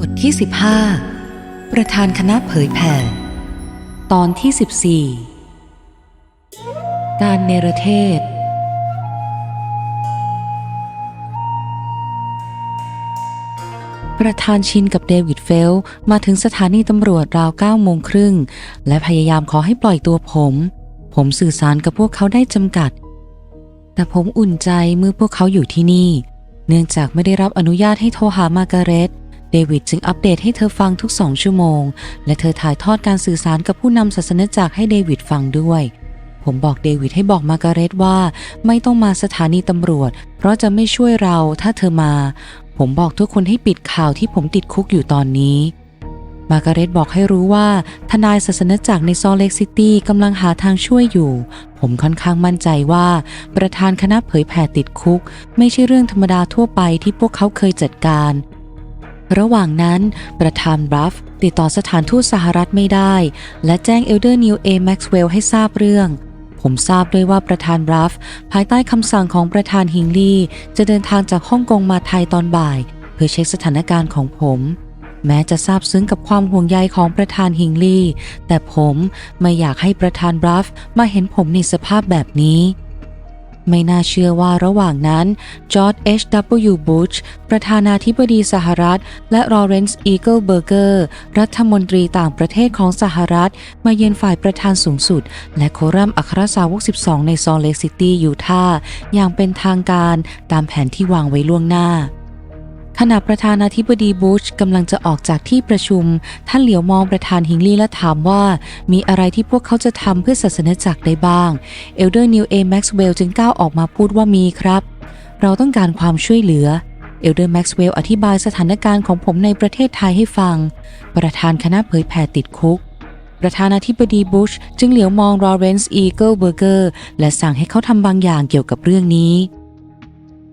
บทที่ 15 ประธานคณะเผยแผ่ ตอนที่ 14 การเนรเทศ ประธานชินกับเดวิดเฟล มาถึงสถานีตำรวจราว9โมงครึ่ง และพยายามขอให้ปล่อยตัวผม ผมสื่อสารกับพวกเขาได้จำกัด แต่ผมอุ่นใจเมื่อพวกเขาอยู่ที่นี่ เนื่องจากไม่ได้รับอนุญาตให้โทรหามาร์การเร็ต ดวิดจึงอัปเดตให้เธอฟังทุกสองชั่วโมง และเธอถ่ายทอดการสื่อสารกับผู้นำศาสนจักรให้เดวิดฟังด้วย ผมบอกเดวิดให้บอกมาการเร็ตว่า ไม่ต้องมาสถานีตำรวจ เพราะจะไม่ช่วยเราถ้าเธอมา ผมบอกทุกคนให้ปิดข่าวที่ผมติดคุกอยู่ตอนนี้มาการเร็ตบอกให้รู้ว่าทนายศาสนจักรในซอลเลกซิตี้กำลังหาทางช่วยอยู่ ผมค่อนข้างมั่นใจว่า ประธานคณะเผยแผ่ติดคุก ไม่ใช่เรื่องธรรมดาทั่วไปที่พวกเขาเคยจัดการ ระหว่างนั้นประธานบรัฟติดต่อสถานทูตสหรัฐไม่ได้ และแจ้งเอลเดอร์นิวเอแม็กซ์เวลให้ทราบเรื่อง ผมทราบด้วยว่าประธานบรัฟภายใต้คำสั่งของประธานฮิงลีจะเดินทางจากฮ่องกงมาไทยตอนบ่าย เพื่อเช็คสถานการณ์ของผม แม้จะทราบซึ้งกับความห่วงใยของประธานฮิงลีแต่ผมไม่อยากให้ประธานบรัฟมาเห็นผมในสภาพแบบนี้ ไม่น่าเชื่อว่าระหว่างนั้นจอร์ด H.W. Bush ประธานาธิบดีสหรัฐ และลอเรนซ์อีเกิลเบอร์เกอร์รัฐมนตรีต่างประเทศของสหรัฐ มาเยือนฝ่ายประธานสูงสุด และโครัมอัครสาวก 12 ในซอลเลกซิตี้ยูทาห์อย่างเป็นทางการตามแผนที่วางไว้ล่วงหน้า ขณะประธานาธิบดีบุชกำลังจะออกจากที่ประชุม ท่านเหลียวมองประธานฮิงลีย์และถามว่า มีอะไรที่พวกเขาจะทำเพื่อศาสนจักรได้บ้าง เอลเดอร์นิวเอแม็กซ์เวลจึงก้าวออกมาพูดว่ามีครับ เราต้องการความช่วยเหลือเอลเดอร์แม็กซ์เวลอธิบายสถานการณ์ของผมในประเทศไทยให้ฟัง ประธานคณะเผยแผ่ติดคุก ประธานาธิบดีบุชจึงเหลียวมองลอเรนซ์อีเกิลเบอร์เกอร์และสั่งให้เขาทำบางอย่างเกี่ยวกับเรื่องนี้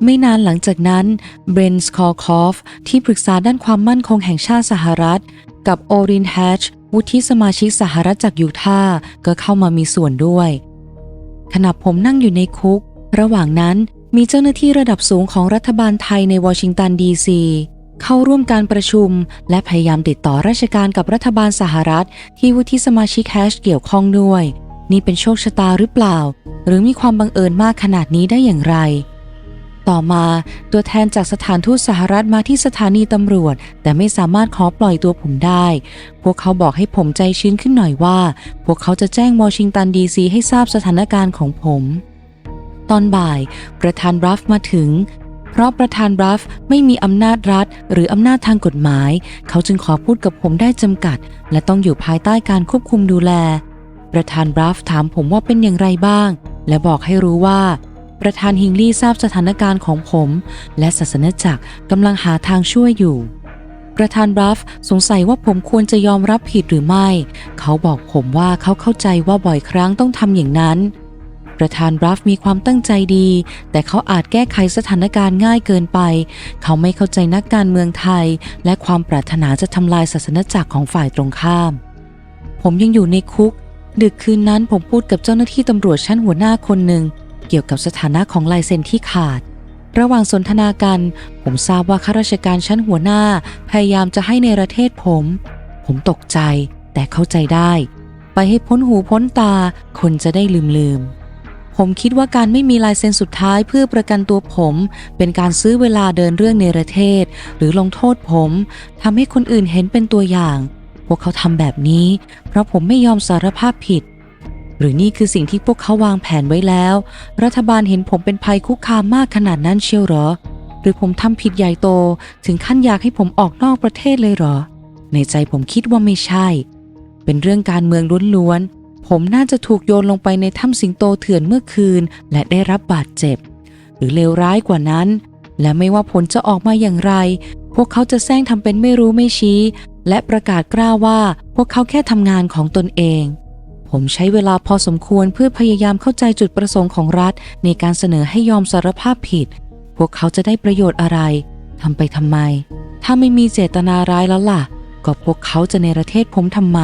ไม่นานหลังจากนั้นเบรนส์คอคอฟที่ปรึกษาด้านความมั่นคงแห่งชาติสหรัฐ กับโอรินแฮชวุฒิสมาชิกสหรัฐจากยูทาห์ก็เข้ามามีส่วนด้วย ขณะผมนั่งอยู่ในคุก ระหว่างนั้นมีเจ้าหน้าที่ระดับสูงของรัฐบาลไทยในวอชิงตันดีซีเข้าร่วมการประชุม และพยายามติดต่อราชการกับรัฐบาลสหรัฐ ที่วุฒิสมาชิกแฮชเกี่ยวข้องด้วย นี่เป็นโชคชะตาหรือเปล่า หรือมีความบังเอิญมากขนาดนี้ได้อย่างไร ต่อมาตัวแทนจากสถานทูตสหรัฐมาที่สถานีตำรวจ แต่ไม่สามารถขอปล่อยตัวผมได้ พวกเขาบอกให้ผมใจชื้นขึ้นหน่อยว่า พวกเขาจะแจ้งวอชิงตันดีซีให้ทราบสถานการณ์ของผม ตอนบ่าย ประธานบรัฟมาถึง เพราะประธานบรัฟไม่มีอำนาจรัฐ หรืออำนาจทางกฎหมาย เขาจึงขอพูดกับผมได้จำกัด และต้องอยู่ภายใต้การควบคุมดูแล ประธานบรัฟถามผมว่าเป็นอย่างไรบ้าง และบอกให้รู้ว่า ประธานฮิงลี่ทราบสถานการณ์ของผม และศาสนจักรกำลังหาทางช่วยอยู่ ประธานบรัฟสงสัยว่าผมควรจะยอมรับผิดหรือไม่ เขาบอกผมว่าเขาเข้าใจว่าบ่อยครั้งต้องทำอย่างนั้น ประธานบรัฟมีความตั้งใจดี แต่เขาอาจแก้ไขสถานการณ์ง่ายเกินไป เขาไม่เข้าใจนักการเมืองไทย และความปรารถนาจะทำลายศาสนจักรของฝ่ายตรงข้าม ผมยังอยู่ในคุกดึกคืนนั้นผมพูดกับเจ้าหน้าที่ตำรวจชั้นหัวหน้าคนหนึ่ง เกี่ยวกับสถานะของลายเซ็นที่ขาด ระหว่างสนทนากัน ผมทราบว่าข้าราชการชั้นหัวหน้า พยายามจะให้ในประเทศผม ผมตกใจ แต่เข้าใจได้ ไปให้พ้นหูพ้นตา คนจะได้ลืมลืมๆผมคิดว่าการไม่มีลายเซ็นสุดท้ายเพื่อประกันตัวผม เป็นการซื้อเวลาเดินเรื่องในประเทศ หรือลงโทษผมทำให้คนอื่นเห็นเป็นตัวอย่าง พวกเขาทำแบบนี้ เพราะผมไม่ยอมสารภาพผิด รือนี่คือสิ่งที่พวกเขาวางแผนไว้แล้ว รัฐบาลเห็นผมเป็นภัยคุกคามมากขนาดนั้นเชียวหรอ หรือผมทำผิดใหญ่โต ถึงขั้นอยากให้ผมออกนอกประเทศเลยหรอ ในใจผมคิดว่าไม่ใช่ เป็นเรื่องการเมืองล้วนๆ ผมน่าจะถูกโยนลงไปในถ้ำสิงโตเถื่อนเมื่อคืน และได้รับบาดเจ็บ หรือเลวร้ายกว่านั้น และไม่ว่าผลจะออกมาอย่างไร พวกเขาจะแซงทำเป็นไม่รู้ไม่ชี้ และประกาศกล้าว่าพวกเขาแค่ทำงานของตนเอง ผมใช้เวลาพอสมควรเพื่อพยายามเข้าใจจุดประสงค์ของรัฐ ในการเสนอให้ยอมสารภาพผิด พวกเขาจะได้ประโยชน์อะไรทำไปทำไม ถ้าไม่มีเจตนาร้ายแล้วล่ะ ก็พวกเขาจะในประเทศผมทำไม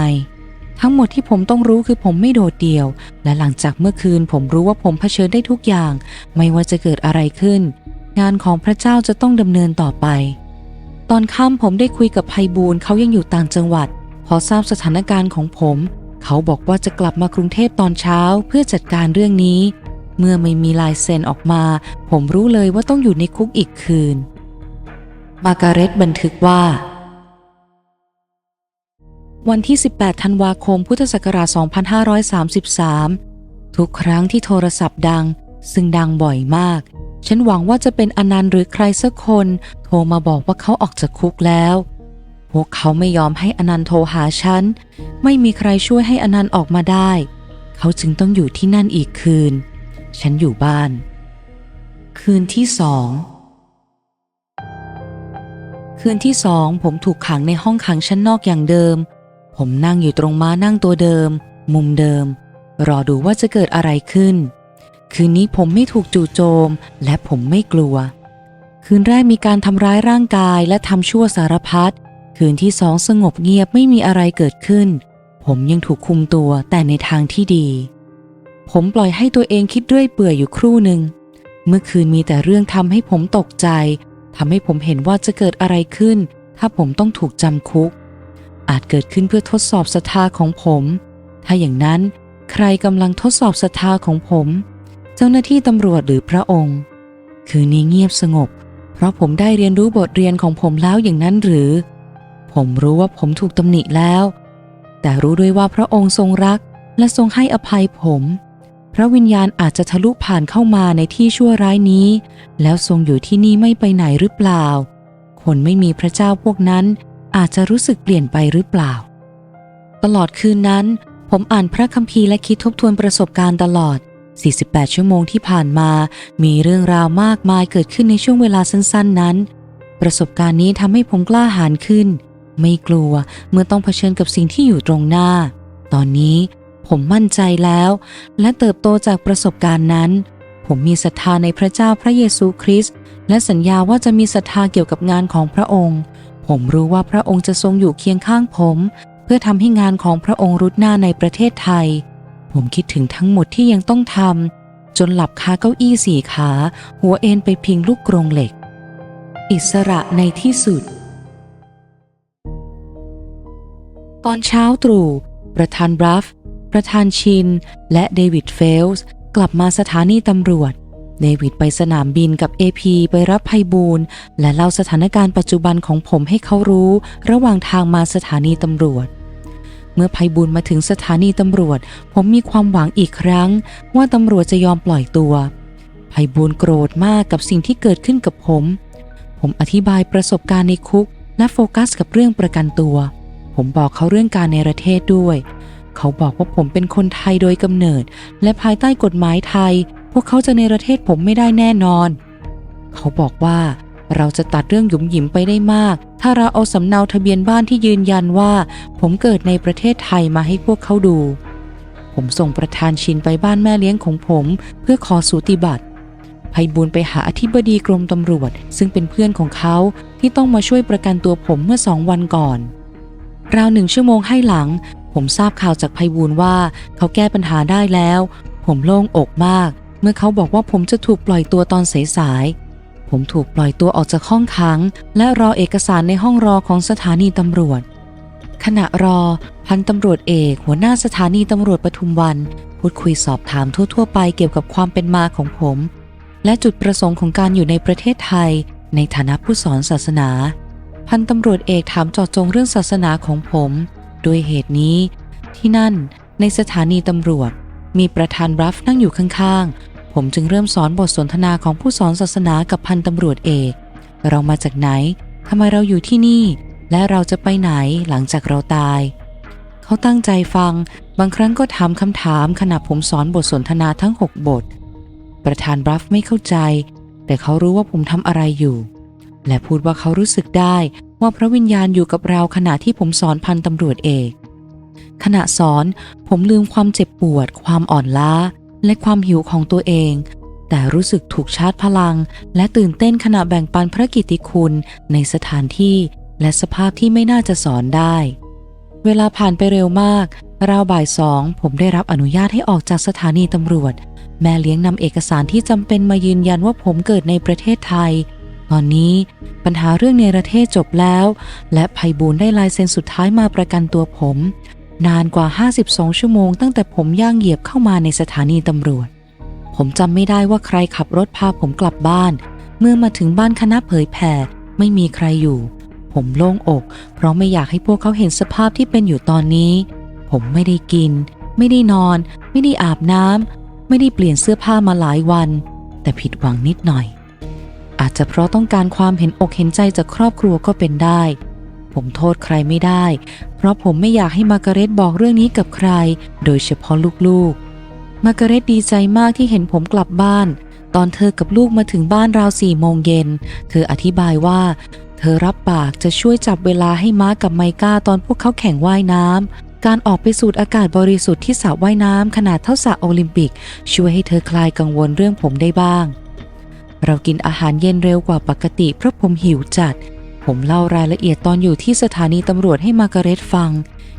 ทั้งหมดที่ผมต้องรู้คือผมไม่โดดเดี่ยว และหลังจากเมื่อคืนผมรู้ว่าผมเผชิญได้ทุกอย่าง ไม่ว่าจะเกิดอะไรขึ้น งานของพระเจ้าจะต้องดำเนินต่อไป ตอนค่ำผมได้คุยกับภัยบูลเขายังอยู่ต่างจังหวัด พอทราบสถานการณ์ของผม เขาบอกว่าจะกลับมากรุงเทพตอนเช้าเพื่อจัดการเรื่องนี้ เมื่อไม่มีลายเซ็นออกมา ผมรู้เลยว่าต้องอยู่ในคุกอีกคืน มาการเร็ตบันทึกว่า วันที่ 18 ธันวาคม พุทธศักราช 2533 ทุกครั้งที่โทรศัพท์ดัง ซึ่งดังบ่อยมาก ฉันหวังว่าจะเป็นอนันต์หรือใครสักคน โทรมาบอกว่าเขาออกจากคุกแล้วพวกเขาไม่ยอมให้อนันต์โทรหาฉัน ไม่มีใครช่วยให้อนันต์ออกมาได้ เขาจึงต้องอยู่ที่นั่นอีกคืน ฉันอยู่บ้าน คืนที่สอง คืนที่สองผมถูกขังในห้องขังชั้นนอกอย่างเดิม ผมนั่งอยู่ตรงม้านั่งตัวเดิม มุมเดิม รอดูว่าจะเกิดอะไรขึ้น คืนนี้ผมไม่ถูกจู่โจม และผมไม่กลัว คืนแรกมีการทำร้ายร่างกายและทำชั่วสารพัดคืนที่สองสงบเงียบไม่มีอะไรเกิดขึ้น ผมยังถูกคุมตัวแต่ในทางที่ดี ผมปล่อยให้ตัวเองคิดเรื่อยเปื่อยอยู่ครู่หนึ่ง เมื่อคืนมีแต่เรื่องทำให้ผมตกใจทำให้ผมเห็นว่าจะเกิดอะไรขึ้น ถ้าผมต้องถูกจำคุก อาจเกิดขึ้นเพื่อทดสอบศรัทธาของผม ถ้าอย่างนั้นใครกำลังทดสอบศรัทธาของผม เจ้าหน้าที่ตำรวจหรือพระองค์ คืนนี้เงียบสงบ เพราะผมได้เรียนรู้บทเรียนของผมแล้วอย่างนั้นหรือ ผมรู้ว่าผมถูกตำหนิแล้ว แต่รู้ด้วยว่าพระองค์ทรงรักและทรงให้อภัยผม พระวิญญาณอาจจะทะลุผ่านเข้ามาในที่ชั่วร้ายนี้ แล้วทรงอยู่ที่นี่ไม่ไปไหนหรือเปล่า คนไม่มีพระเจ้าพวกนั้นอาจจะรู้สึกเปลี่ยนไปหรือเปล่า ตลอดคืนนั้น ผมอ่านพระคัมภีร์และคิดทบทวนประสบการณ์ตลอด 48 ชั่วโมงที่ผ่านมา มีเรื่องราวมากมายเกิดขึ้นในช่วงเวลาสั้น ๆ นั้น ประสบการณ์นี้ทำให้ผมกล้าหาญขึ้น ไม่กลัวเมื่อต้องเผชิญกับสิ่งที่อยู่ตรงหน้า ตอนนี้ผมมั่นใจแล้ว และเติบโตจากประสบการณ์นั้น ผมมีศรัทธาในพระเจ้าพระเยซูคริสต์และสัญญาว่าจะมีศรัทธาเกี่ยวกับงานของพระองค์ ผมรู้ว่าพระองค์จะทรงอยู่เคียงข้างผม เพื่อทำให้งานของพระองค์รุดหน้าในประเทศไทย ผมคิดถึงทั้งหมดที่ยังต้องทำจนหลับคาเก้าอี้สี่ขา หัวเอ็นไปพิงลูกกรงเหล็ก อิสระในที่สุด ตอนเช้าตรู่ ประธานบรัฟ ประธานชิน และเดวิดเฟลส์กลับมาสถานีตำรวจ เดวิดไปสนามบินกับ AP ไปรับไพบูลและเล่าสถานการณ์ปัจจุบันของผมให้เขารู้ ระหว่างทางมาสถานีตำรวจ เมื่อไพบูลมาถึงสถานีตำรวจ ผมมีความหวังอีกครั้ง ว่าตำรวจจะยอมปล่อยตัวไพบูลโกรธมากกับสิ่งที่เกิดขึ้นกับผม ผมอธิบายประสบการณ์ในคุกและโฟกัสกับเรื่องประกันตัว ผมบอกเขาเรื่องการในประเทศด้วย เขาบอกว่าผมเป็นคนไทยโดยกำเนิด และภายใต้กฎหมายไทย พวกเขาจะในประเทศผมไม่ได้แน่นอน เขาบอกว่าเราจะตัดเรื่องหยุมหยิมไปได้มาก ถ้าเราเอาสำเนาทะเบียนบ้านที่ยืนยันว่า ผมเกิดในประเทศไทยมาให้พวกเขาดู ผมส่งประธานชินไปบ้านแม่เลี้ยงของผม เพื่อขอสูติบัตรไพบูลไปหาอธิบดีกรมตำรวจ ซึ่งเป็นเพื่อนของเขาที่ต้องมาช่วยประกันตัวผมเมื่อสองวันก่อน ราวหนึ่งชั่วโมงให้หลัง ผมทราบข่าวจากไพบูลว่า เขาแก้ปัญหาได้แล้ว ผมโล่งอกมาก เมื่อเขาบอกว่าผมจะถูกปล่อยตัวตอนสายๆผมถูกปล่อยตัวออกจากห้องขัง และรอเอกสารในห้องรอของสถานีตำรวจ ขณะรอ พันตำรวจเอกหัวหน้าสถานีตำรวจปทุมวัน พูดคุยสอบถามทั่ว ๆ ไปเกี่ยวกับความเป็นมาของผม และจุดประสงค์ของการอยู่ในประเทศไทย ในฐานะผู้สอนศาสนา พันตำรวจเอกถามจาะจงเรื่องศาสนาของผมด้วยเหตุนี้ ที่นั่นในสถานีตำรวจ มีประธานรัฟนั่งอยู่ข้างๆ ผมจึงเริ่มสอนบทสนทนาของผู้สอนศาสนากับพันตำรวจเอก เรามาจากไหนทำไมเราอยู่ที่นี่ และเราจะไปไหนหลังจากเราตาย เขาตั้งใจฟัง บางครั้งก็ถามคำถามขณะผมสอนบทสนทนาทั้ง 6 บท ประธานบรัฟไม่เข้าใจ แต่เขารู้ว่าผมทำอะไรอยู่ และพูดว่าเขารู้สึกได้ว่าพระวิญญาณอยู่กับเราขณะที่ผมสอนพันตำรวจเอก ขณะสอนผมลืมความเจ็บปวด ความอ่อนล้า และความหิวของตัวเอง แต่รู้สึกถูกชาร์จพลัง และตื่นเต้นขณะแบ่งปันพระกิติคุณในสถานที่และสภาพที่ไม่น่าจะสอนได้ เวลาผ่านไปเร็วมาก ราวบ่ายสองผมได้รับอนุญาตให้ออกจากสถานีตำรวจ แม่เลี้ยงนำเอกสารที่จำเป็นมายืนยันว่าผมเกิดในประเทศไทย ตอนนี้ปัญหาเรื่องเนรเทศจบแล้ว และไพบูลได้ลายเซ็นสุดท้ายมาประกันตัวผม นานกว่า 52 ชั่วโมงตั้งแต่ผมย่างเหยียบเข้ามาในสถานีตำรวจ ผมจำไม่ได้ว่าใครขับรถพาผมกลับบ้าน เมื่อมาถึงบ้านคณะเผยแผ่ไม่มีใครอยู่ ผมโล่งอก เพราะไม่อยากให้พวกเขาเห็นสภาพที่เป็นอยู่ตอนนี้ ผมไม่ได้กิน ไม่ได้นอน ไม่ได้อาบน้ำไม่ได้เปลี่ยนเสื้อผ้ามาหลายวัน แต่ผิดหวังนิดหน่อย อาจจะเพราะต้องการความเห็นอกเห็นใจจากครอบครัวก็เป็นได้ ผมโทษใครไม่ได้ เพราะผมไม่อยากให้มาการเร็ตบอกเรื่องนี้กับใคร โดยเฉพาะลูกๆ มาการเร็ตดีใจมากที่เห็นผมกลับบ้าน ตอนเธอกับลูกมาถึงบ้านราวสี่โมงเย็น เธออธิบายว่า เธอรับปากจะช่วยจับเวลาให้ม้ากับไมก้าตอนพวกเขาแข่งว่ายน้ำการออกไปสูดอากาศบริสุทธิ์ที่สระว่ายน้ำขนาดเท่าสระโอลิมปิก ช่วยให้เธอคลายกังวลเรื่องผมได้บ้าง เรากินอาหารเย็นเร็วกว่าปกติเพราะผมหิวจัด ผมเล่ารายละเอียดตอนอยู่ที่สถานีตำรวจให้มาการเรตฟัง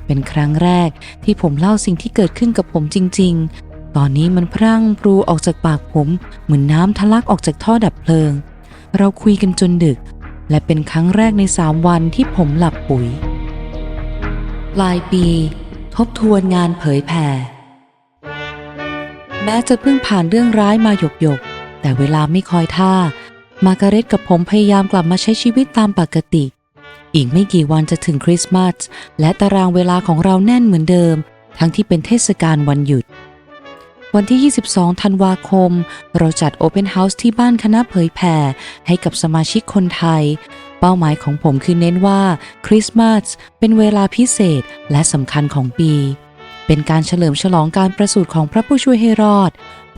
เป็นครั้งแรกที่ผมเล่าสิ่งที่เกิดขึ้นกับผมจริง ๆ ตอนนี้มันพรั่งพรูออกจากปากผม เหมือนน้ำทะลักออกจากท่อดับเพลิง เราคุยกันจนดึก และเป็นครั้งแรกในสามวันที่ผมหลับปุ๋ย ปลายปี ทบทวนงานเผยแผ่แม้จะเพิ่งผ่านเรื่องร้ายมาหยกหยก แต่เวลาไม่คอยท่า มาการเร็ตกับผมพยายามกลับมาใช้ชีวิตตามปกติ อีกไม่กี่วันจะถึงคริสต์มาสและตารางเวลาของเราแน่นเหมือนเดิม ทั้งที่เป็นเทศกาลวันหยุด วันที่ 22 ธันวาคม เราจัดโอเพนเฮาส์ที่บ้านคณะเผยแผ่ให้กับสมาชิกคนไทย เป้าหมายของผมคือเน้นว่าคริสต์มาสเป็นเวลาพิเศษและสำคัญของปี เป็นการเฉลิมฉลองการประสูติของพระผู้ช่วยให้รอด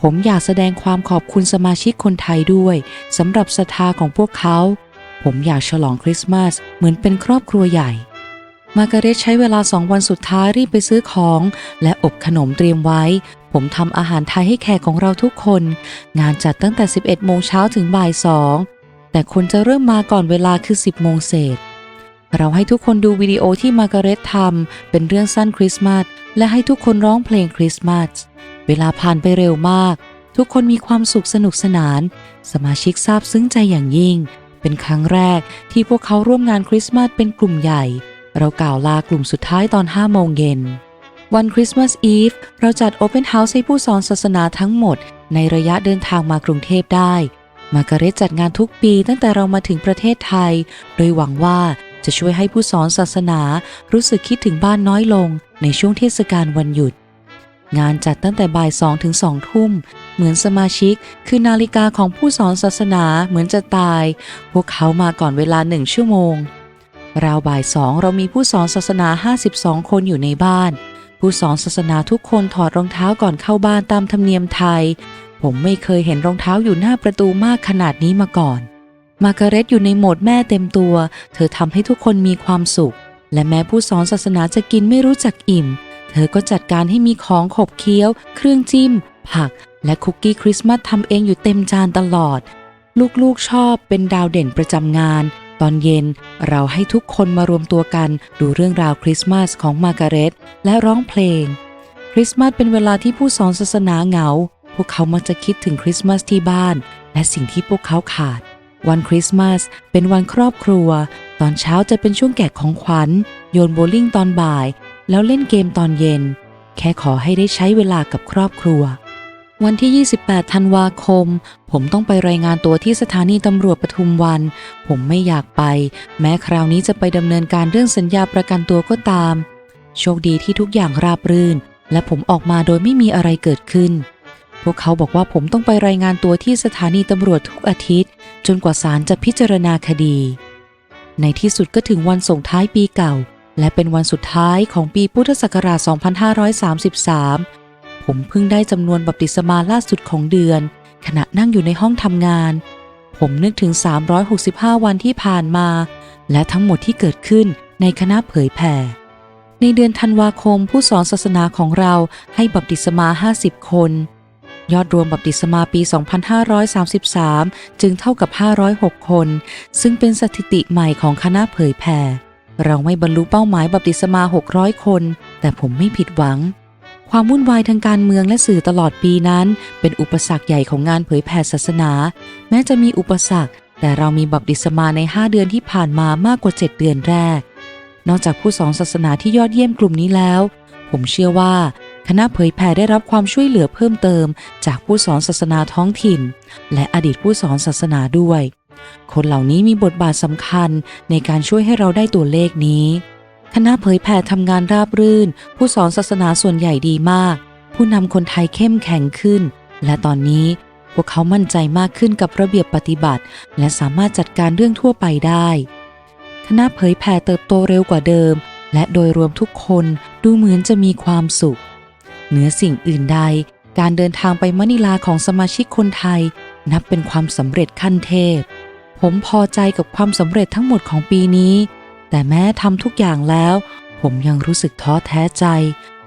ผมอยากแสดงความขอบคุณสมาชิกคนไทยด้วยสำหรับศรัทธาของพวกเขา ผมอยากฉลองคริสต์มาสเหมือนเป็นครอบครัวใหญ่ มาการเรตใช้เวลาสองวันสุดท้ายรีบไปซื้อของ และอบขนมเตรียมไว้ ผมทำอาหารไทยให้แขกของเราทุกคน งานจัดตั้งแต่ 11 โมงเช้าถึงบ่ายสองแต่คนจะเริ่มมาก่อนเวลาคือ 10 โมงเศษเราให้ทุกคนดูวิดีโอที่มาการเรตทำเป็นเรื่องสั้นคริสต์มาสและให้ทุกคนร้องเพลงคริสต์มาส เวลาผ่านไปเร็วมาก ทุกคนมีความสุขสนุกสนาน สมาชิกซาบซึ้งใจอย่างยิ่ง เป็นครั้งแรกที่พวกเขาร่วมงานคริสต์มาสเป็นกลุ่มใหญ่ เรากล่าวลากลุ่มสุดท้ายตอน5โมงเย็น วันคริสต์มาสอีฟเราจัดโอเพนเฮาส์ให้ผู้สอนศาสนาทั้งหมด ในระยะเดินทางมากรุงเทพได้ มาการเรตจัดงานทุกปีตั้งแต่เรามาถึงประเทศไทย โดยหวังว่าจะช่วยให้ผู้สอนศาสนารู้สึกคิดถึงบ้านน้อยลงในช่วงเทศกาลวันหยุด งานจัดตั้งแต่บ่ายสองถึงสองทุ่ม เหมือนสมาชิก คือนาฬิกาของผู้สอนศาสนาเหมือนจะตาย พวกเขามาก่อนเวลาหนึ่งชั่วโมง ราวบ่ายสองเรามีผู้สอนศาสนา 52 คนอยู่ในบ้าน ผู้สอนศาสนาทุกคนถอดรองเท้าก่อนเข้าบ้านตามธรรมเนียมไทย ผมไม่เคยเห็นรองเท้าอยู่หน้าประตูมากขนาดนี้มาก่อน มาร์การเร็ตอยู่ในโหมดแม่เต็มตัว เธอทำให้ทุกคนมีความสุข และแม้ผู้สอนศาสนาจะกินไม่รู้จักอิ่ม เธอก็จัดการให้มีของขบเคี้ยว เครื่องจิ้ม ผัก และคุกกี้คริสต์มาสทำเองอยู่เต็มจานตลอด ลูกๆชอบเป็นดาวเด่นประจำงาน ตอนเย็นเราให้ทุกคนมารวมตัวกันดูเรื่องราวคริสต์มาสของมาร์การเร็ตและร้องเพลง คริสต์มาสเป็นเวลาที่ผู้สอนศาสนาเหงา พวกเขามักจะคิดถึงคริสต์มาสที่บ้าน และสิ่งที่พวกเขาขาด วันคริสต์มาสเป็นวันครอบครัว ตอนเช้าจะเป็นช่วงแกะของขวัญ โยนโบว์ลิ่งตอนบ่าย แล้วเล่นเกมตอนเย็น แค่ขอให้ได้ใช้เวลากับครอบครัว วันที่ 28 ธันวาคม ผมต้องไปรายงานตัวที่สถานีตำรวจปทุมวัน ผมไม่อยากไป แม้คราวนี้จะไปดำเนินการเรื่องสัญญาประกันตัวก็ตาม โชคดีที่ทุกอย่างราบรื่น และผมออกมาโดยไม่มีอะไรเกิดขึ้นพวกเขาบอกว่าผมต้องไปรายงานตัวที่สถานีตำรวจทุกอาทิตย์ จนกว่าศาลจะพิจารณาคดี ในที่สุดก็ถึงวันส่งท้ายปีเก่า และเป็นวันสุดท้ายของปีพุทธศักราช 2533 ผมเพิ่งได้จำนวนบัพติศมาล่าสุดของเดือน ขณะนั่งอยู่ในห้องทำงาน ผมนึกถึง 365 วันที่ผ่านมา และทั้งหมดที่เกิดขึ้นในคณะเผยแผ่ ในเดือนธันวาคมผู้สอนศาสนาของเราให้บัพติศมา 50 คน ยอดรวมบัพติศมาปี 2533 จึงเท่ากับ 506 คน ซึ่งเป็นสถิติใหม่ของคณะเผยแผ่ เราไม่บรรลุเป้าหมายบัพติศมา 600 คน แต่ผมไม่ผิดหวัง ความวุ่นวายทางการเมืองและสื่อตลอดปีนั้น เป็นอุปสรรคใหญ่ของงานเผยแผ่ศาสนา แม้จะมีอุปสรรค แต่เรามีบัพติศมาใน 5 เดือนที่ผ่านมามากกว่า 7 เดือนแรก นอกจากผู้สอนศาสนาที่ยอดเยี่ยมกลุ่มนี้แล้ว ผมเชื่อว่าคณะเผยแผ่ได้รับความช่วยเหลือเพิ่มเติม จากผู้สอนศาสนาท้องถิ่น และอดีตผู้สอนศาสนาด้วย คนเหล่านี้มีบทบาทสำคัญในการช่วยให้เราได้ตัวเลขนี้ คณะเผยแผ่ทำงานราบรื่น ผู้สอนศาสนาส่วนใหญ่ดีมาก ผู้นำคนไทยเข้มแข็งขึ้น และตอนนี้พวกเขามั่นใจมากขึ้นกับระเบียบปฏิบัติ และสามารถจัดการเรื่องทั่วไปได้ คณะเผยแผ่เติบโตเร็วกว่าเดิม และโดยรวมทุกคนดูเหมือนจะมีความสุข เหนือสิ่งอื่นใด การเดินทางไปมะนิลาของสมาชิกคนไทย นับเป็นความสำเร็จขั้นเทพ ผมพอใจกับความสำเร็จทั้งหมดของปีนี้ แต่แม้ทำทุกอย่างแล้ว ผมยังรู้สึกท้อแท้ใจ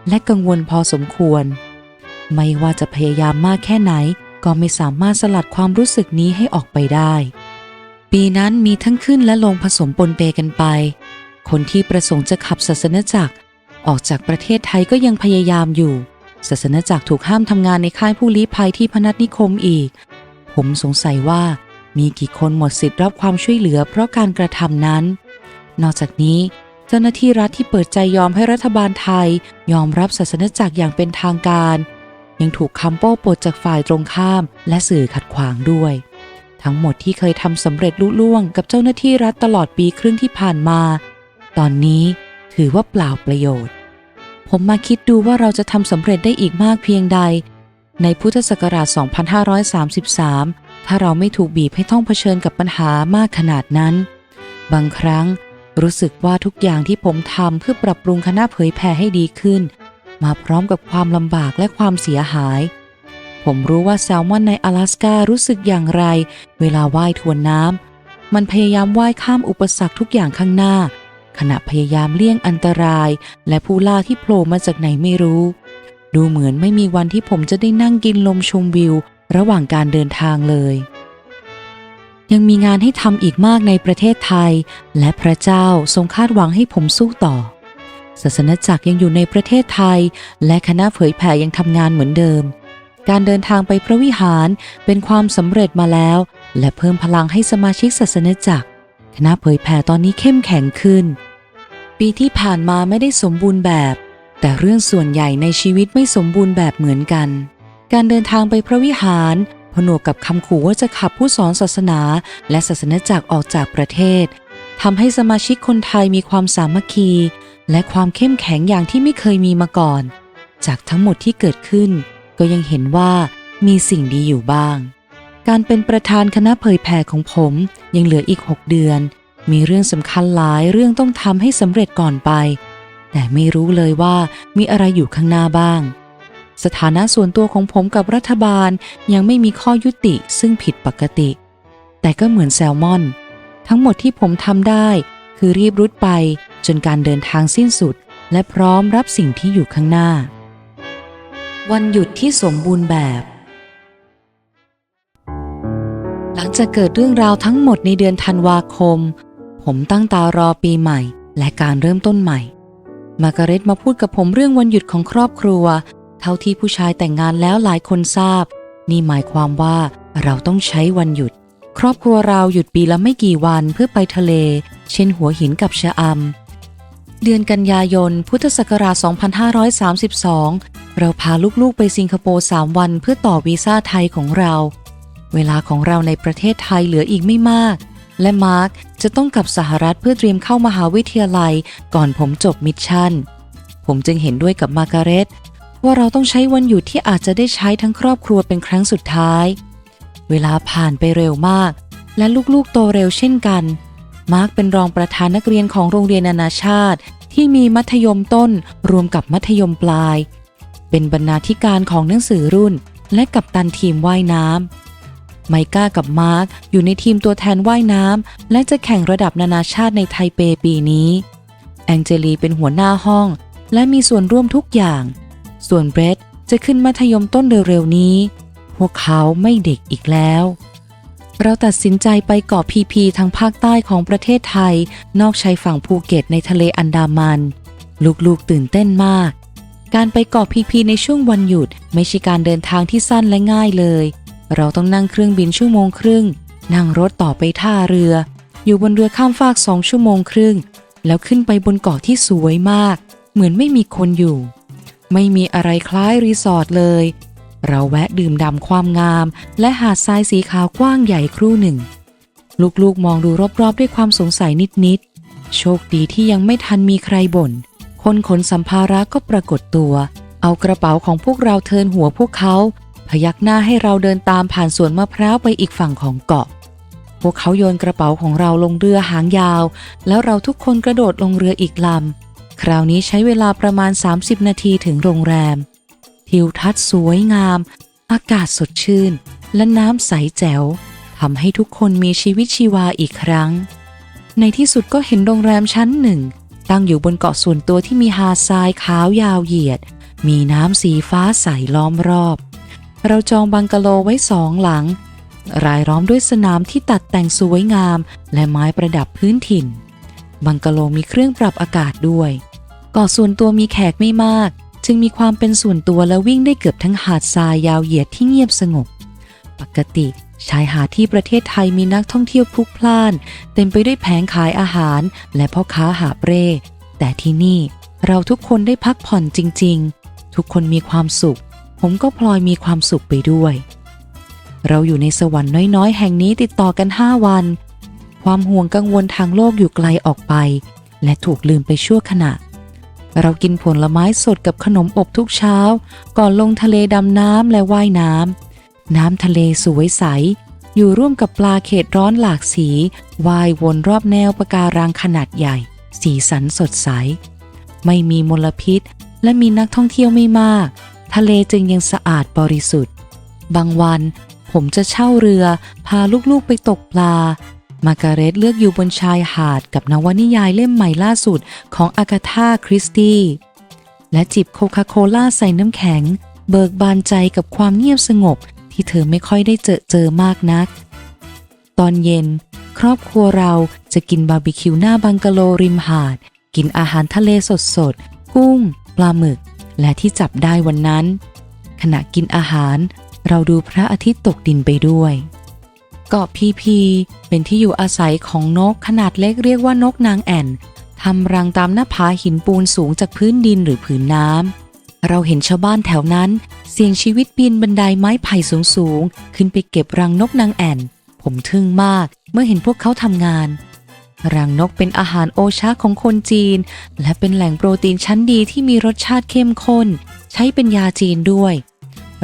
และกังวลพอสมควร ไม่ว่าจะพยายามมากแค่ไหน ก็ไม่สามารถสลัดความรู้สึกนี้ให้ออกไปได้ ปีนั้นมีทั้งขึ้นและลงผสมปนเปกันไป คนที่ประสงค์จะขับศาสนจักร ออกจากประเทศไทยก็ยังพยายามอยู่ ศาสนจักรถูกห้ามทำงานในค่ายผู้ลี้ภัยที่พนัสนิคมอีก ผมสงสัยว่า มีกี่คนหมดสิทธิ์รับความช่วยเหลือเพราะการกระทำนั้น นอกจากนี้ เจ้าหน้าที่รัฐที่เปิดใจยอมให้รัฐบาลไทย ยอมรับศาสนจักรอย่างเป็นทางการ ยังถูกคำโป้ปดจากฝ่ายตรงข้าม และสื่อขัดขวางด้วย ทั้งหมดที่เคยทำสำเร็จลุล่วงกับเจ้าหน้าที่รัฐตลอดปีครึ่งที่ผ่านมา ตอนนี้ถือว่าเปล่าประโยชน์ ผมมาคิดดูว่าเราจะทำสำเร็จได้อีกมากเพียงใด ในพุทธศักราช 2533 ถ้าเราไม่ถูกบีบให้ต้องเผชิญกับปัญหามากขนาดนั้น บางครั้งรู้สึกว่าทุกอย่างที่ผมทำเพื่อปรับปรุงคณะเผยแผ่ให้ดีขึ้น มาพร้อมกับความลำบากและความเสียหาย ผมรู้ว่าแซลมอนใน阿拉สการู้สึกอย่างไร เวลาว่ายทวนน้ำมันพยายามว่ายข้ามอุปสรรคทุกอย่างข้างหน้า ขณะพยายามเลี่ยงอันตราย และผู้ล่าที่โผล่มาจากไหนไม่รู้ ดูเหมือนไม่มีวันที่ผมจะได้นั่งกินลมชมวิว ระหว่างการเดินทางเลย ยังมีงานให้ทำอีกมากในประเทศไทย และพระเจ้าทรงคาดหวังให้ผมสู้ต่อ ศาสนจักรยังอยู่ในประเทศไทย และคณะเผยแผ่ยังทำงานเหมือนเดิม การเดินทางไปพระวิหารเป็นความสำเร็จมาแล้ว และเพิ่มพลังให้สมาชิกศาสนจักร คณะเผยแผ่ตอนนี้เข้มแข็งขึ้น ปีที่ผ่านมาไม่ได้สมบูรณ์แบบ แต่เรื่องส่วนใหญ่ในชีวิตไม่สมบูรณ์แบบเหมือนกัน การเดินทางไปพระวิหารผนวกกับคำขู่ว่าจะขับผู้สอนศาสนา และศาสนจักรออกจากประเทศทำให้สมาชิกคนไทยมีความสามัคคี และความเข้มแข็งอย่างที่ไม่เคยมีมาก่อน จากทั้งหมดที่เกิดขึ้น ก็ยังเห็นว่ามีสิ่งดีอยู่บ้าง การเป็นประธานคณะเผยแผ่ของผมยังเหลืออีก 6 เดือน มีเรื่องสำคัญหลายเรื่องต้องทำให้สำเร็จก่อนไป แต่ไม่รู้เลยว่ามีอะไรอยู่ข้างหน้าบ้าง สถานะส่วนตัวของผมกับรัฐบาลยังไม่มีข้อยุติซึ่งผิดปกติ แต่ก็เหมือนแซลมอน ทั้งหมดที่ผมทำได้ คือรีบรุดไปจนการเดินทางสิ้นสุด และพร้อมรับสิ่งที่อยู่ข้างหน้า วันหยุดที่สมบูรณ์แบบ หลังจากเกิดเรื่องราวทั้งหมดในเดือนธันวาคม ผมตั้งตารอปีใหม่ และการเริ่มต้นใหม่ มาการเร็ตมาพูดกับผมเรื่องวันหยุดของครอบครัว ท่าที่ผู้ชายแต่งงานแล้วหลายคนทราบ นี่หมายความว่าเราต้องใช้วันหยุด ครอบครัวเราหยุดปีละไม่กี่วันเพื่อไปทะเล เช่นหัวหินกับชะอำเดือนกันยายน พุทธศักราช 2532 เราพาลูกๆไปสิงคโปร์ 3 วันเพื่อต่อวีซ่าไทยของเรา เวลาของเราในประเทศไทยเหลืออีกไม่มาก และมาร์คจะต้องกลับสหรัฐเพื่อเตรียมเข้ามหาวิทยาลัย ก่อนผมจบมิชชั่นผมจึงเห็นด้วยกับมาร์การเร็ต ว่าเราต้องใช้วันหยุดที่อาจจะได้ใช้ทั้งครอบครัวเป็นครั้งสุดท้าย เวลาผ่านไปเร็วมาก และลูกๆโตเร็วเช่นกัน มาร์คเป็นรองประธานนักเรียนของโรงเรียนนานาชาติ ที่มีมัธยมต้นรวมกับมัธยมปลาย เป็นบรรณาธิการของหนังสือรุ่น และกัปตันทีมว่ายน้ำไมก้ากับมาร์คอยู่ในทีมตัวแทนว่ายน้ำและจะแข่งระดับนานาชาติในไทเปปีนี้ แองเจลีเป็นหัวหน้าห้อง และมีส่วนร่วมทุกอย่าง ส่วนเบรดจะขึ้นมัธยมต้นเร็วๆนี้ พวกเขาไม่เด็กอีกแล้ว เราตัดสินใจไปเกาะพีพีทางภาคใต้ของประเทศไทย นอกชายฝั่งภูเก็ตในทะเลอันดามัน ลูกๆตื่นเต้นมาก การไปเกาะพีพีในช่วงวันหยุด ไม่ใช่การเดินทางที่สั้นและง่ายเลย เราต้องนั่งเครื่องบินชั่วโมงครึ่ง นั่งรถต่อไปท่าเรือ อยู่บนเรือข้ามฟากสองชั่วโมงครึ่ง แล้วขึ้นไปบนเกาะที่สวยมาก เหมือนไม่มีคนอยู่ ไม่มีอะไรคล้ายรีสอร์ทเลย เราแวะดื่มด่ำความงาม และหาดทรายสีขาวกว้างใหญ่ครู่หนึ่ง ลูกๆมองดูรอบๆ ด้วยความสงสัยนิดๆ โชคดีที่ยังไม่ทันมีใครบ่น คนขนสัมภาระก็ปรากฏตัว เอากระเป๋าของพวกเราเทินหัวพวกเขา พยักหน้าให้เราเดินตามผ่านสวนมะพร้าวไปอีกฝั่งของเกาะพวกเขาโยนกระเป๋าของเราลงเรือหางยาว แล้วเราทุกคนกระโดดลงเรืออีกลำ คราวนี้ใช้เวลาประมาณ 30 นาทีถึงโรงแรม ทิวทัศน์สวยงาม อากาศสดชื่น และน้ำใสแจ๋วทำให้ทุกคนมีชีวิตชีวาอีกครั้ง ในที่สุดก็เห็นโรงแรมชั้นหนึ่ง ตั้งอยู่บนเกาะส่วนตัวที่มีหาดทรายขาวยาวเหยียด มีน้ำสีฟ้าใสล้อมรอบ เราจองบังกะโลไว้สองหลัง รายล้อมด้วยสนามที่ตัดแต่งสวยงาม และไม้ประดับพื้นถิ่น บังกะโลมีเครื่องปรับอากาศด้วยเกาะส่วนตัวมีแขกไม่มาก จึงมีความเป็นส่วนตัวและวิ่งได้เกือบทั้งหาดทรายยาวเหยียดที่เงียบสงบ ปกติชายหาดที่ประเทศไทยมีนักท่องเที่ยวพลุกพล่าน เต็มไปด้วยแผงขายอาหารและพ่อค้าหาบเร่แต่ที่นี่เราทุกคนได้พักผ่อนจริง ๆ ทุกคนมีความสุข ผมก็พลอยมีความสุขไปด้วย เราอยู่ในสวรรค์น้อยๆ แห่งนี้ติดต่อกัน 5 วัน ความห่วงกังวลทางโลกอยู่ไกลออกไป และถูกลืมไปชั่วขณะ เรากินผลไม้สดกับขนมอบทุกเช้า ก่อนลงทะเลดำน้ำและว่ายน้ำ น้ำทะเลสวยใส อยู่ร่วมกับปลาเขตร้อนหลากสีว่ายวนรอบแนวปะการังขนาดใหญ่ สีสันสดใส ไม่มีมลพิษ และมีนักท่องเที่ยวไม่มาก ทะเลจึงยังสะอาดบริสุทธิ์ บางวันผมจะเช่าเรือพาลูกๆไปตกปลา มาการเรตเลือกอยู่บนชายหาดกับนวนิยายเล่มใหม่ล่าสุดของอากาธาคริสตี้และจิบโคคาโคล่าใส่น้ำแข็ง เบิกบานใจกับความเงียบสงบที่เธอไม่ค่อยได้เจอเจอมากนัก ตอนเย็น ครอบครัวเราจะกินบาร์บีคิวหน้าบังกะโลริมหาด กินอาหารทะเลสดๆ กุ้ง ปลาหมึก และที่จับได้วันนั้น ขณะกินอาหาร เราดูพระอาทิตย์ตกดินไปด้วย เกาะพีพีเป็นที่อยู่อาศัยของนกขนาดเล็กเรียกว่านกนางแอ่นทำรังตามหน้าผาหินปูนสูงจากพื้นดินหรือผืนน้ำ เราเห็นชาวบ้านแถวนั้น เสี่ยงชีวิตปีนบันไดไม้ไผ่สูงๆ ขึ้นไปเก็บรังนกนางแอ่น ผมทึ่งมากเมื่อเห็นพวกเขาทำงาน รังนกเป็นอาหารโอชาของคนจีน และเป็นแหล่งโปรตีนชั้นดีที่มีรสชาติเข้มข้น ใช้เป็นยาจีนด้วย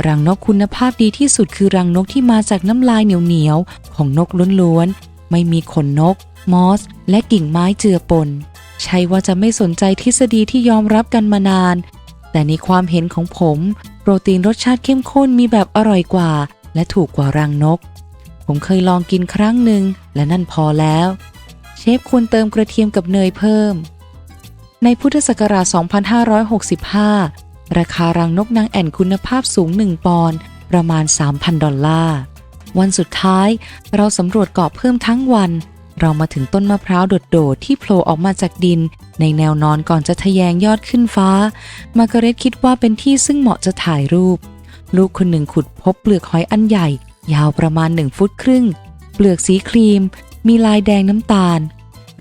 รังนกคุณภาพดีที่สุดคือรังนกที่มาจากน้ำลายเหนียวๆ ของนกล้วนๆ ไม่มีขนนก มอส และกิ่งไม้เจือปน ใช่ว่าจะไม่สนใจทฤษฎีที่ยอมรับกันมานาน แต่ในความเห็นของผม โปรตีนรสชาติเข้มข้นมีแบบอร่อยกว่า และถูกกว่ารังนก ผมเคยลองกินครั้งหนึ่งและนั่นพอแล้ว เชฟควรเติมกระเทียมกับเนยเพิ่ม ในพุทธศักราช 2565 ราคารังนกนางแอ่นคุณภาพสูง 1 ปอนด์ประมาณ 3,000 ดอลลาร์ วันสุดท้ายเราสำรวจเกาะเพิ่มทั้งวัน เรามาถึงต้นมะพร้าวโดดๆที่โผล่ออกมาจากดิน ในแนวนอนก่อนจะทะแยงยอดขึ้นฟ้า มาร์กาเรตคิดว่าเป็นที่ซึ่งเหมาะจะถ่ายรูป ลูกคนหนึ่งขุดพบเปลือกหอยอันใหญ่ ยาวประมาณหนึ่งฟุตครึ่ง เปลือกสีครีม มีลายแดงน้ำตาล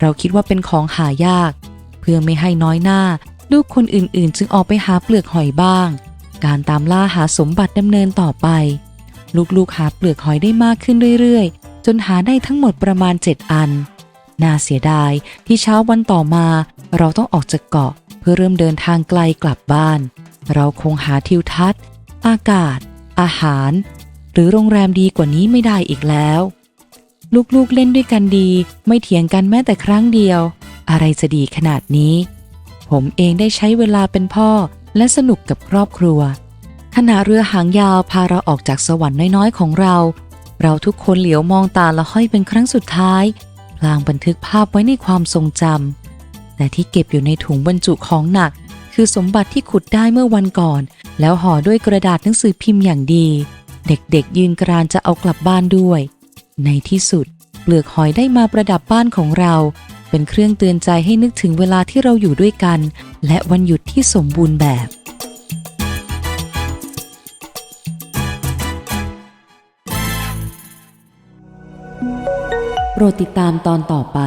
เราคิดว่าเป็นของหายาก เพื่อไม่ให้น้อยหน้า ลูกคนอื่นๆ จึงออกไปหาเปลือกหอยบ้าง การตามล่าหาสมบัติดำเนินต่อไป ลูกๆหาเปลือกหอยได้มากขึ้นเรื่อยๆ จนหาได้ทั้งหมดประมาณ 7 อัน น่าเสียดายที่เช้าวันต่อมา เราต้องออกจากเกาะเพื่อเริ่มเดินทางไกลกลับบ้าน เราคงหาทิวทัศน์ อากาศ อาหาร หรือโรงแรมดีกว่านี้ไม่ได้อีกแล้ว ลูกๆเล่นด้วยกันดี ไม่เถียงกันแม้แต่ครั้งเดียว อะไรจะดีขนาดนี้ ผมเองได้ใช้เวลาเป็นพ่อและสนุกกับครอบครัว ขณะเรือหางยาวพาเราออกจากสวรรค์น้อยๆ ของเรา เราทุกคนเหลียวมองตาละห้อยเป็นครั้งสุดท้ายพลางบันทึกภาพไว้ในความทรงจำแต่ที่เก็บอยู่ในถุงบรรจุของหนัก คือสมบัติที่ขุดได้เมื่อวันก่อน แล้วห่อด้วยกระดาษหนังสือพิมพ์อย่างดี เด็กๆ ยืนกรานจะเอากลับบ้านด้วย ในที่สุด เปลือกหอยได้มาประดับบ้านของเรา เป็นเครื่องเตือนใจให้นึกถึงเวลาที่เราอยู่ด้วยกัน และวันหยุดที่สมบูรณ์แบบ โปรดติดตามตอนต่อไป